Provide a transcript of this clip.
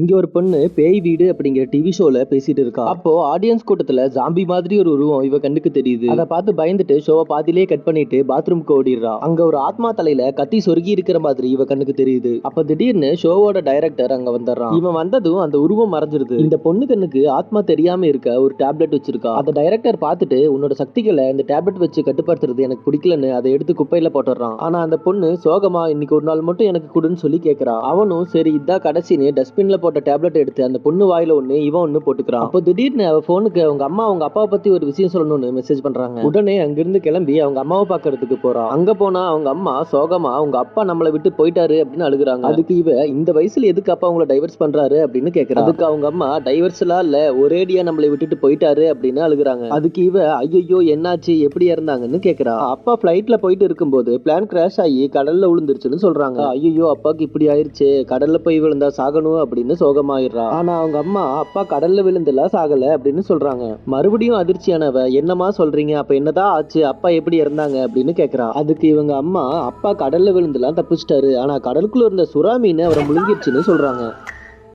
இங்க ஒரு பொண்ணு பேய் வீடு அப்படிங்கிற டிவி ஷோல பேசிட்டு இருக்கா. அப்போ ஆடியன்ஸ் கூட்டத்துல ஜாம்பி மாதிரி ஒரு உருவம் இவ கண்ணுக்கு தெரியுது. அதை பார்த்து பயந்துட்டு ஷோவை பாதியிலே கட் பண்ணிட்டு பாத்ரூம்க்கு ஓடிடுறா. அங்க ஒரு ஆத்மா தலையில கத்தி சொருகி இருக்கிற மாதிரி இவ கண்ணுக்கு தெரியுது. அப்ப திடீர்னு ஷோவோட டைரக்டர் அங்க வந்துடுறான். இவன் வந்ததும் அந்த உருவம் மறைஞ்சிருது. இந்த பொண்ணு கண்ணுக்கு ஆத்மா தெரியாம இருக்க ஒரு டேப்லெட் வச்சிருக்கா. அந்த டைரக்டர் பார்த்துட்டு உன்னோட சக்திகளை இந்த டேப்லெட் வச்சு கட்டுப்படுத்துறது எனக்கு பிடிக்கலன்னு அதை எடுத்து குப்பையில போட்டுறான் ஆனா அந்த பொண்ணு சோகமா இன்னைக்கு ஒரு நாள் மட்டும் எனக்கு கொடுன்னு சொல்லி கேக்குறா. அவனும் சரி இதான் கடைசின்னு டஸ்ட்பின்ல போட்டு டேப்லெட் எடுத்து அந்த பொண்ணு வாயில ஒண்ணு இவன் ஒன்று போட்டுக்கிறான். அப்போ திடீர்னு அவ போனுக்கு அவங்க அம்மா அவங்க அப்பாவை பத்தி ஒரு விஷயம் சொல்லணும்னு மெசேஜ் பண்றாங்க. உடனே அங்கிருந்து கிளம்பி அவங்க அம்மாவை பாக்குறதுக்கு போகிறான் அங்க போனா அவங்க அம்மா சோகமா அவங்க அப்பா நம்மளை விட்டு போயிட்டாரு அப்படின்னு அழுகுறாங்க. அதுக்கு இவ இந்த வயசுல எதுக்கு அப்பா அவங்கள டைவர்ஸ் பண்றாரு? அப்படின்னு கேக்குறா. அதுக்கு அவங்க அம்மா டைவர்ஸ்லாம் இல்ல ஒரேடியா நம்மளை விட்டுட்டு போயிட்டாரு அப்படின்னு அழுகுறாங்க. அதுக்கு இவ ஐயோ என்னாச்சு? எப்படி இறந்தாங்கன்னு கேக்குறா. அப்பா பிளைட்ல போயிட்டு இருக்கும்போது பிளான் கிராஷ் ஆகி கடல்ல விழுந்துருச்சுன்னு சொல்றாங்க. ஐயோ அப்பாக்கு இப்படி ஆயிருச்சு. கடல்ல போய் விழுந்தா சாகணும் அப்படின்னு அப்படின்னு சோகமாயிடுறா. ஆனா அவங்க அம்மா அப்பா கடல்ல விழுந்துலாம் சாகல அப்படின்னு சொல்றாங்க. மறுபடியும் அதிர்ச்சியானவ என்னமா சொல்றீங்க? அப்ப என்னதான் ஆச்சு? அப்பா எப்படி இறந்தாங்க? அப்படின்னு கேக்குறா. அதுக்கு இவங்க அம்மா அப்பா கடல்ல விழுந்துலாம் தப்பிச்சிட்டாரு. ஆனா கடலுக்குள்ள இருந்த சுறா மீன் அவரை முழுங்கிருச்சுன்னு சொல்றாங்க.